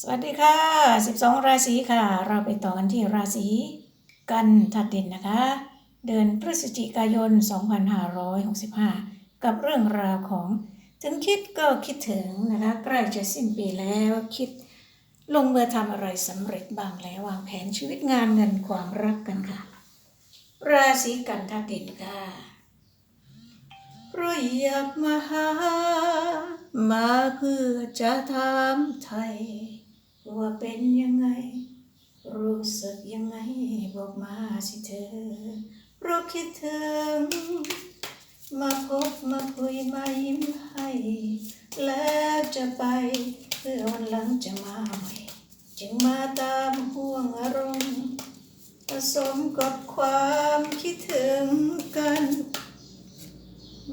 สวัสดีค่ะ 12 ราศีค่ะ เราไปต่อกันที่ราศีกันธาตุดินนะคะ เดือนพฤศจิกายน 2565 กับเรื่องราวของ ถึงคิดก็คิดถึงนะคะ ใกล้จะสิ้นปีแล้วคิดลงมือทำอะไรสำเร็จบ้างแล้ววางแผนชีวิตงานเงินความรักกันค่ะ ราศีกันธาตุดินค่ะรอยากมาหา มาเพื่อจะถามไทย ว่าเป็นยังไง รู้สึกยังไงบอกมาสิเธอเราคิดถึง มาพบมาคุยมายิ้มให้ แล้วจะไป เพื่อวันหลังจะมาใหม่ จึงมาตามห่วงอารมณ์ผสมกับความคิดถึงกัน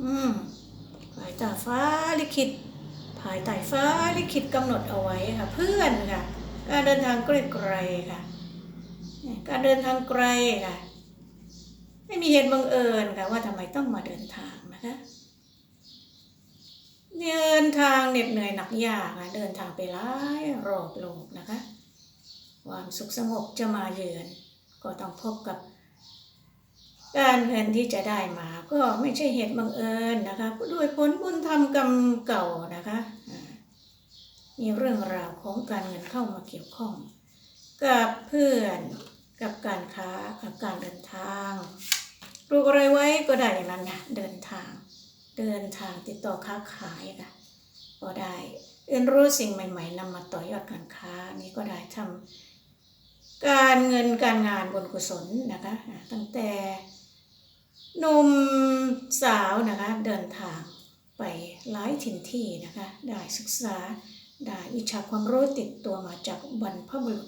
อืมภายใต้ฟ้าลิขิตายใต้ฟ้าลิขิตกำหนดเอาไว้ค่ะ เพื่อนค่ะ การเดินทางไกลๆค่ะ การเดินทางไกลค่ะ ไม่มีเหตุบังเอิญค่ะว่าทำไมต้องมาเดินทางนะคะเดินทางเหน็ดเหนื่อยหนักยากค่ะเดินทางไปหลายรอบโลกนะคะ ความสุขสงบจะมาเยือน ก็ต้องพบกับการเงินที่จะได้มาก็ไม่ใช่เหตุบังเอิญนะคะด้วยผลบุญทำกรรมเก่านะคะ มีเรื่องราวของการเงินเข้ามาเกี่ยวข้อง กับเพื่อนกับการค้ากับการเดินทางปลูกอะไรไว้ก็ได้อย่างนั้นนะเดินทาง เดินทางติดต่อค้าขายค่ะก็ได้เรียนรู้สิ่งใหม่ๆนำมาต่อยอดการค้านี่ก็ได้ทำการเงินการงานบนกุศลนะคะตั้งแต่หนุ่มสาวนะคะเดินทางไปหลายถิ่นที่นะคะได้ศึกษา ได้วิชาความรู้ติดตัวมาจากบรรพบุรุษ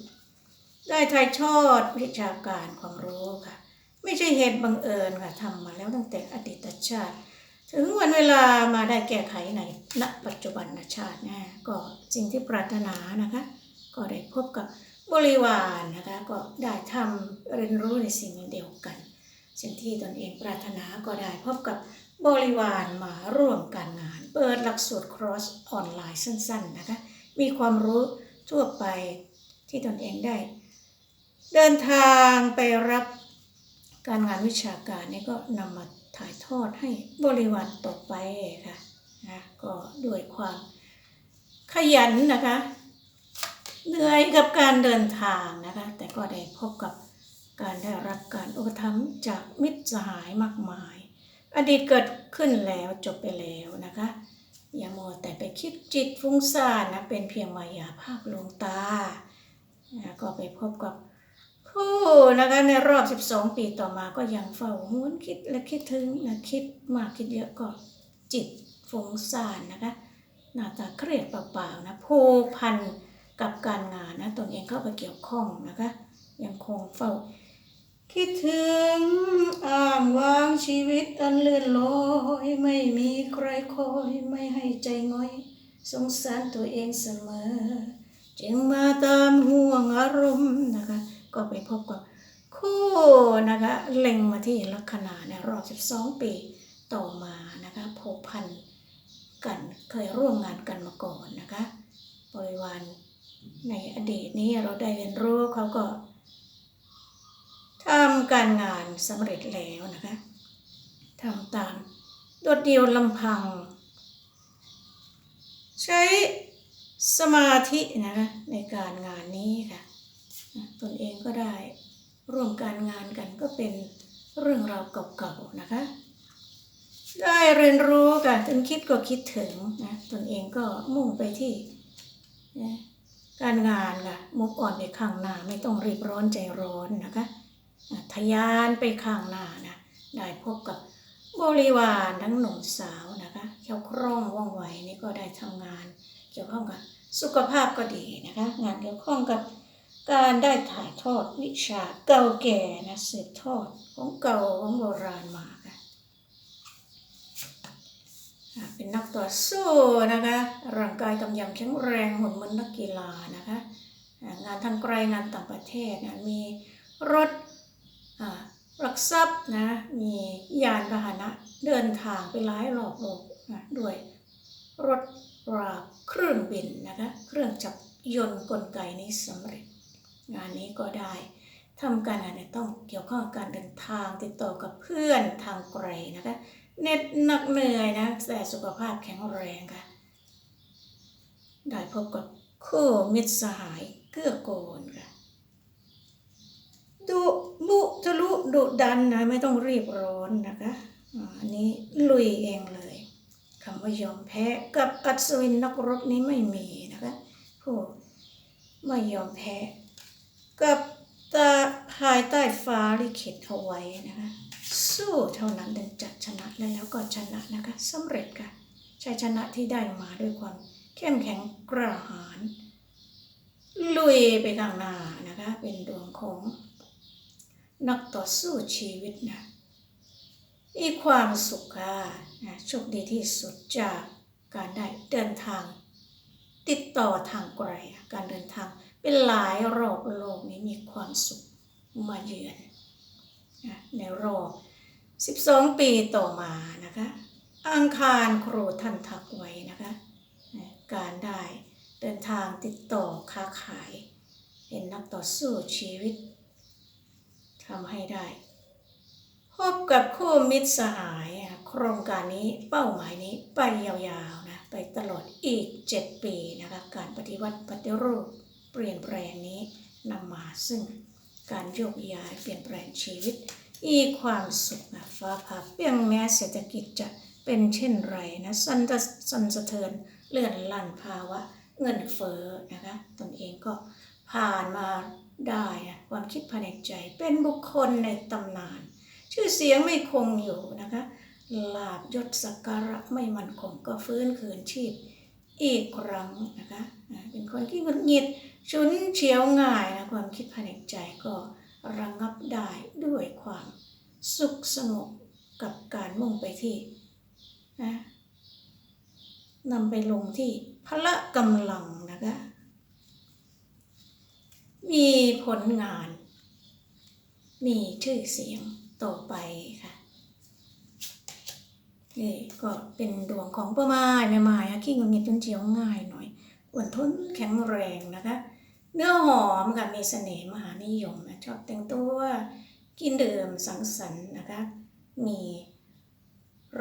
ได้ถ่ายทอดวิชาการความรู้ค่ะ ไม่ใช่เหตุบังเอิญค่ะทำมาแล้วตั้งแต่อดีตชาติ ถึงวันเวลามาได้แก้ไขในณปัจจุบันชาตินะก็สิ่งที่ปรารถนานะคะ ก็ได้พบกับบริวารนะคะก็ได้ทำเรียนรู้ในสิ่งเดียวกัน สิ่งที่ตนเองปรารถนาก็ได้พบกับบริวารมาร่วมการงาน เปิดหลักสูตรครอสออนไลน์สั้น ๆ นะคะ มีความรู้ทั่วไปที่ตนเองได้ เดินทางไปรับการงานวิชาการนี่ก็นำมาถ่ายทอดให้บริวารต่อไปค่ะนะก็ด้วยความขยันนะคะเหนื่อยกับการเดินทางนะคะ แต่ก็ได้พบกับ การได้รับการอุปถัมภ์จากมิตรสหายมากมาย อดีตเกิดขึ้นแล้วจบไปแล้วนะคะ อย่ามัวแต่ไปคิดจิตฟุ้งซ่านนะเป็นเพียงมายาภาพลวงตานะก็ไปพบกับคู่นะคะในรอบ 12 ปีต่อมาก็ยังเฝ้าหวนคิดและคิดถึงนะคิดมากคิดเยอะก็จิตฟุ้งซ่านนะคะหน้าตาเครียดเปล่าๆนะผูกพันกับการงานนะตนเองเข้าไปเกี่ยวข้องนะคะยังคงเฝ้า คิดถึงอ้างวางชีวิตอันเลื่อนลอยไม่มีใครคอยไม่ให้ใจง่อย สงสารตัวเองเสมอ จึงมาตามห่วงอารมณ์นะคะ ก็ไปพบกับคู่นะคะเล็งมาที่ลัคนาในรอบ12 ปีต่อมานะคะผูกพันกันเคยร่วมงานกันมาก่อนนะคะบริวารในอดีตนี้เราได้เรียนรู้เขาก็ การงานสำเร็จแล้วนะคะทำตามโดดเดียวลำพัง ใช้สมาธินะคะในการงานนี้ค่ะตนเองก็ได้ร่วมการงานกันก็เป็นเรื่องราวเก่าๆนะคะ ได้เรียนรู้ค่ะถึงคิดก็คิดถึงนะตนเองก็มุ่งไปที่การงานค่ะมุกอ่อนไปข้างหน้าไม่ต้องรีบร้อนใจร้อนนะคะ ทะยานไปข้างหน้านะได้พบกับบริวารทั้งหนุ่มสาวนะคะเขียวคร่องว่องไวนี่ก็ได้ทำงาน เกี่ยวข้องกับสุขภาพก็ดีนะคะงานเกี่ยวข้องกับการได้ถ่ายทอดวิชาเก่าแก่นะสืบทอดของเก่าของโบราณมาค่ะเป็นนักต่อสู้นะคะร่างกายกำยำแข็งแรงหุ่นเหมือนนักกีฬานะคะงานทางไกลงานต่างประเทศนะมีรถ กทรัพย์นะมียานพาหนะ เดินทางไปหลายรอบโลกนะด้วยรถราเครื่องบินนะคะเครื่องจับยนต์กลไกนี้สำเร็จ งานนี้ก็ได้ทำการงานเนี่ยต้องเกี่ยวข้องการเดินทางติดต่อกับเพื่อนทางไกลนะคะเน็ดหนักเหนื่อยนะแต่สุขภาพแข็งแรงค่ะ ได้พบกับคู่มิตรสหายเกื้อกูลค่ะดุ บุทะลุดุดันนะไม่ต้องรีบร้อนนะคะอันนี้ลุยเองเลยคำว่ายอมแพ้กับอัศวินนักรบนี้ไม่มีนะคะผู้ไม่ยอมแพ้กับตาภายใต้ฟ้าลิขิตเอาไว้นะคะสู้เท่านั้นถึงจะชนะและแล้วก็ชนะนะคะสำเร็จค่ะชัยชนะที่ได้มาด้วยความเข้มแข็งกระหายลุยไปข้างหน้านะคะ เป็นดวงของ นักต่อสู้ชีวิตนะมีความสุขค่ะนะโชคดีที่สุดจากการได้เดินทาง ติดต่อทางไกลการเดินทางเป็นหลายรอบโลกนี้มีความสุขมาเยือนนะในรอบ 12 ปีต่อมานะคะอังคารครูท่านทักไว้นะคะนะการได้เดินทางติดต่อค้าขาย เป็นนักต่อสู้ชีวิต ทำให้ได้ พบกับคู่มิตรสหายโครงการนี้เป้าหมายนี้ไปยาวๆนะไปตลอดอีก 7 ปีนะคะการปฏิวัติปฏิรูป เปลี่ยนแปลงนี้นำมาซึ่งการโยกย้ายเปลี่ยนแปลงชีวิต อีความสุขนะฟ้าผ่าเปรี้ยงแม้เศรษฐกิจจะเป็นเช่นไรนะสันตะสันสะเทือนเลื่อนลั่นภาวะเงินเฟ้อนะคะตนเองก็ผ่านมา ได้นะความคิดภายในใจ เป็นบุคคลในตำนาน ชื่อเสียงไม่คงอยู่นะคะลาบยศสักการะไม่มั่นคงก็ฟื้นคืนชีพอีกครั้งนะคะเป็นคนที่หงุดหงิดฉุนเฉียวง่ายนะความคิดภายในใจก็ระงับได้ด้วยความสุขสงบกับการมุ่งไปที่นะนำไปลงที่พละกำลังนะคะ มีผลงาน มีชื่อเสียงต่อไปค่ะนี่ก็เป็นดวงของป้าไม้แม่ไม้อะขี้งุนงิดจนเจียวง่ายหน่อยอ้วนทนแข็งแรงนะคะ เนื้อหอมค่ะมีเสน่ห์มหานิยมนะชอบแต่งตัวกินดื่มสังสรรค์นะคะ มี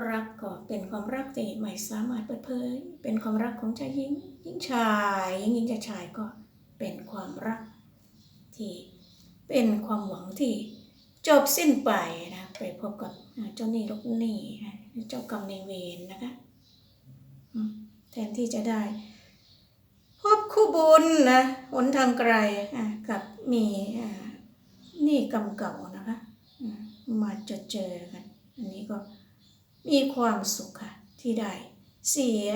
รักก็เป็นความรักที่ไม่สามารถเปิดเผยเป็นความรักของชายหญิงหญิงชายหญิงหญิงชายชายก็เป็นความรัก ที่เป็นความหวังที่จบสิ้นไปนะไปพบกับเจ้าหนี้ลูกหนี้เจ้ากรรมในเวรนะคะแทนที่จะได้ พบคู่บุญนะหนทางไกลกับมีหนี้กรรมเก่านะคะมาจอเจอกันอันนี้ก็มีความสุขค่ะที่ได้เสีย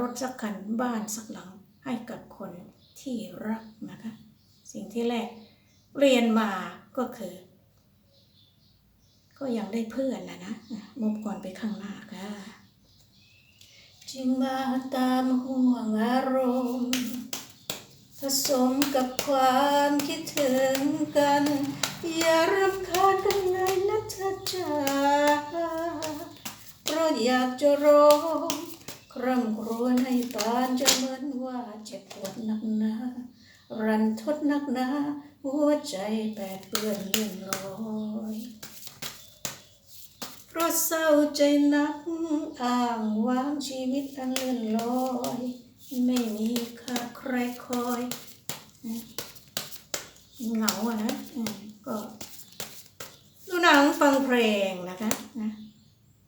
รถสักคันบ้านสักหลังให้กับคนที่รักนะคะ สิ่งที่แรกเรียนมาก็คือ ก็ยังได้เพื่อนนะนะอะมุกก่อนไปข้างหน้าค่ะจึงมาตามห่วงอารมณ์ ผสมกับความคิดถึงกัน อย่ารำคาญกันเลยนะเธอจ้าเพราะอยากจะร้องคร่ำครวญให้ปานจะเหมือนว่าเจ็บปวดหนักหนา รันทดนัก หนาหัวใจแปดเปื้อนเลื่อนลอยเพราะเศร้าใจนักอ้างวางชีวิตอันเลื่อนลอย ไม่มีค่าใครคอยเหงาอะนะก็ดูหนังฟังเพลงนะคะนะ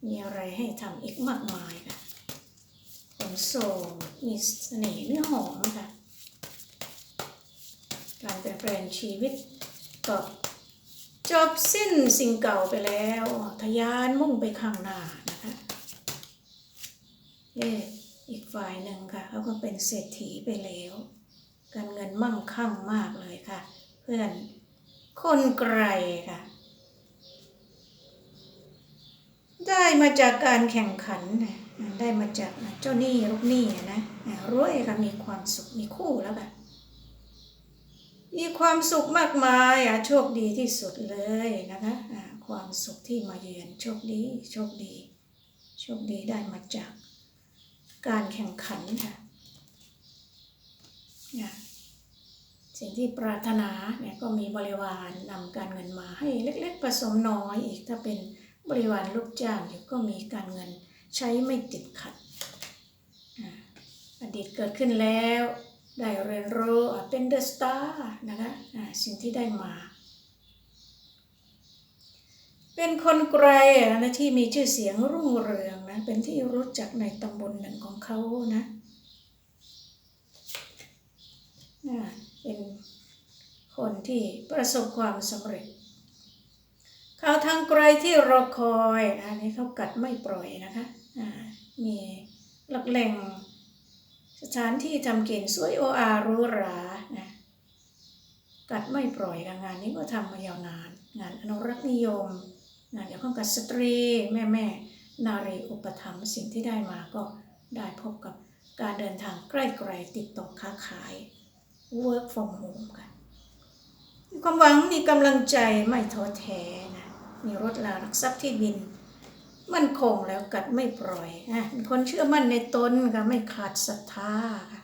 มีอะไรให้ทำอีกมากมายค่ะคนโสดมีเสน่ห์เนื้อหอมค่ะ การเปลี่ยนแปลงชีวิตก็จบสิ้นสิ่งเก่าไปแล้วทะยานมุ่งไปข้างหน้านะคะเอ๊อีกฝ่ายหนึ่งค่ะเขาก็เป็นเศรษฐีไปแล้ว การเงินมั่งคั่งมากเลยค่ะ เพื่อนคนไกลค่ะ ได้มาจากการแข่งขันนะได้มาจากเจ้าหนี้ลูกหนี้นะนะรวยค่ะมีความสุขมีคู่แล้วค่ะ มีความสุขมากมายอะโชคดีที่สุดเลยนะคะอ่าความสุขที่มาเยือนโชคดีโชคดี โชคดีได้มาจากการแข่งขันค่ะนะสิ่งที่ปรารถนาเนี่ยก็มีบริวารนำการเงินมาให้เล็กๆผสมน้อยอีกถ้าเป็นบริวารลูกจ้างอยู่ก็มีการเงินใช้ไม่ติดขัดอดีตเกิดขึ้นแล้ว ได้เรียนรู้เป็นเดอะสตาร์นะคะสิ่งที่ได้มา เป็นคนไกลนะที่มีชื่อเสียงรุ่งเรืองนะเป็นที่รู้จักในตำบลหนึ่งของเขานะเป็นคนที่ประสบความสำเร็จ เขาทางไกลที่รอคอยนะนี่เขากัดไม่ปล่อยนะคะมีหลักแหล่ง สถานที่ทำกินสวยโออารู้รานะกัดไม่ปล่อยงานนี้ก็ทำมายาวนาน งานอนุรักษ์นิยม งานเกี่ยวข้องกับสตรีแม่แม่นารีอุปถัมภ์สิ่งที่ได้มาก็ได้พบกับการเดินทางใกล้ๆติดต่อค้าขาย work from home กันมีความหวังมีกำลังใจไม่ท้อแท้นะมีรถลารักทรัพย์ที่ดิน มั่นคงแล้วกัดไม่ปล่อยนะคนเชื่อมั่นในตนค่ะไม่ขาดศรัทธาค่ะ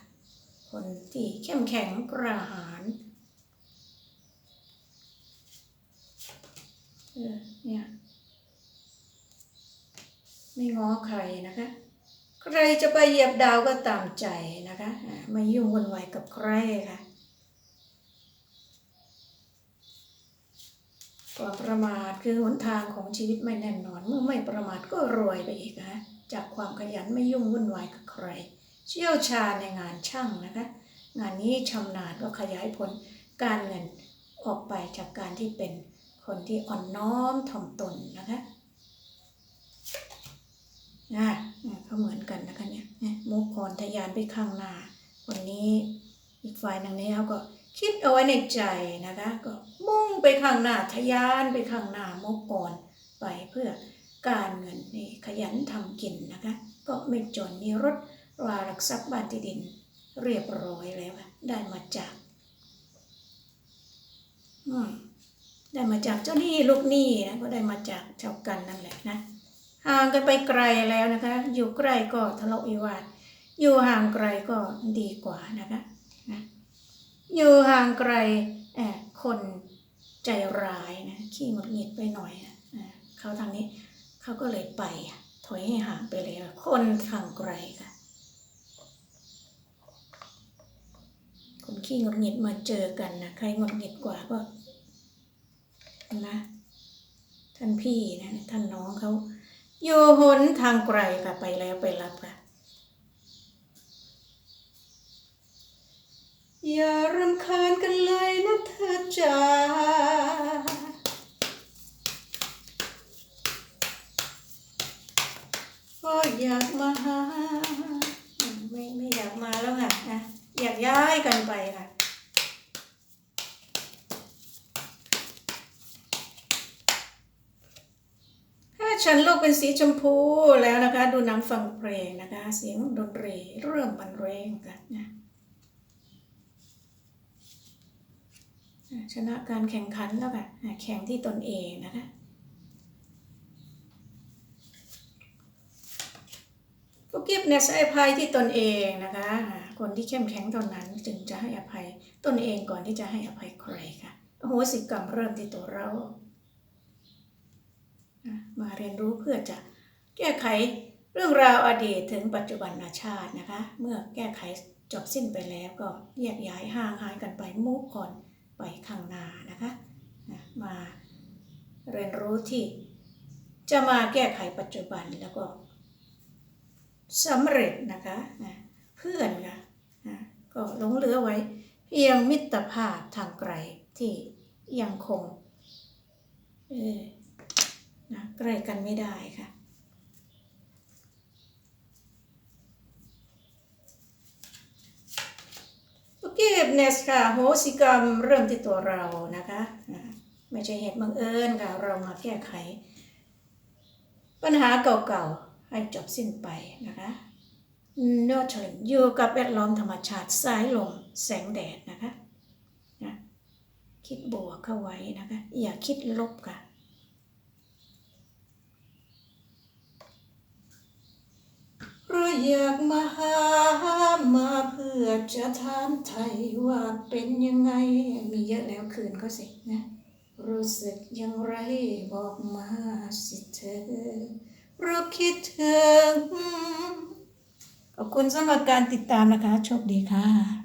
คนที่เข้มแข็งกระหายเออเนี่ยไม่ง้อใครนะคะ ใครจะไปเหยียบดาวก็ตามใจนะคะไม่ยุ่งวุ่นวายกับใครค่ะ ความประมาทคือหนทางของชีวิตไม่แน่นอน เมื่อไม่ประมาทก็รวยไปอีกนะจากความขยันไม่ยุ่งวุ่นวายกับใคร เชี่ยวชาญในงานช่างนะคะ งานนี้ชำนาญก็ขยายผลการเงินออกไปจากการที่เป็นคนที่อ่อนน้อมถ่อมตนนะคะนะเนี่ยเขาเหมือนกันนะคะเนี่ยมุกพรทะยานไปข้างหน้าวันนี้อีกฝ่ายหนึ่งนี้เขาก็คิดเอาไว้ในใจนะคะก็ มุ่งไปข้างหน้าทะยานไปข้างหน้ามุกพรไปเพื่อการเงินนี่ขยันทำกินนะคะ ก็ไม่จนมีรถรารักทรัพย์บ้านที่ดิน เรียบร้อยแล้วได้มาจากอืมได้มาจากเจ้าหนี้ลูกหนี้นะก็ได้มาจากชาวกันนั่นแหละนะห่างกันไปไกลแล้วนะคะ อยู่ใกล้ก็ทะเลาะวิวาทอยู่ห่างไกลก็ดีกว่านะคะนะอยู่ห่างไกลแอบคน ใจร้ายนะขี้หงุดหงิดไปหน่อยอะอะเขาทางนี้เขาก็เลยไปถอยให้ห่างไปเลยคนทางไกลค่ะคนขี้หงุดหงิดมาเจอกันนะใครหงุดหงิดกว่าก็นะท่านพี่นะท่านน้องเขาอยู่หนทางไกลค่ะไปแล้วไปรับค่ะ อย่ารำคาญกันเลยนะเธอจ๋าก็อยากมาหาไม่ไม่อยากมาแล้วค่ะนะอยากย้ายกันไปค่ะถ้าฉันโลกเป็นสีชมพูแล้วนะคะ ดูหนังฟังเพลงนะคะ เสียงดนตรีเริ่มบรรเลงกันนะอ่า ชนะการแข่งขันแล้วค่ะแข่งที่ตนเองนะคะ forgiveness ให้อภัยที่ตนเองนะคะ คนที่เข้มแข็งตอนนั้นจึงจะให้อภัยตนเองก่อนที่จะให้อภัยใครค่ะโอ้โหสิกรรมเริ่มที่ตัวเรา มาเรียนรู้เพื่อจะแก้ไขเรื่องราวอดีตถึงปัจจุบันชาตินะคะ เมื่อแก้ไขจบสิ้นไปแล้วก็แยกย้ายห่างหายกันไปมุกก่อน ไปข้างหน้านะคะนะมาเรียนรู้ที่จะมาแก้ไขปัจจุบันแล้วก็สำเร็จนะคะนะเพื่อนค่ะนะก็หลงเหลือไว้ เพียงมิตรภาพทางไกลที่ยังคงเออนะใกล้กันไม่ได้ค่ะ forgiveness ค่ะโหสิกรรมเริ่มที่ตัวเรานะคะ ไม่ใช่เหตุบังเอิญค่ะ เรามาแก้ไข ปัญหาเก่าๆ ให้จบสิ้นไปนะคะ nurturing อยู่กับแวดล้อมธรรมชาติสายลมแสงแดดนะคะนะคิดบวกเข้าไว้นะคะ อย่าคิดลบค่ะเพราะอยากมาหา มาเพื่อจะถามไทยว่าเป็นยังไง มีเยอะแล้วคืนเขาสินะ รู้สึกอย่างไรบอกมาสิเธอเพราะคิดถึงขอบคุณสำหรับการติดตามนะคะ โชคดีค่ะ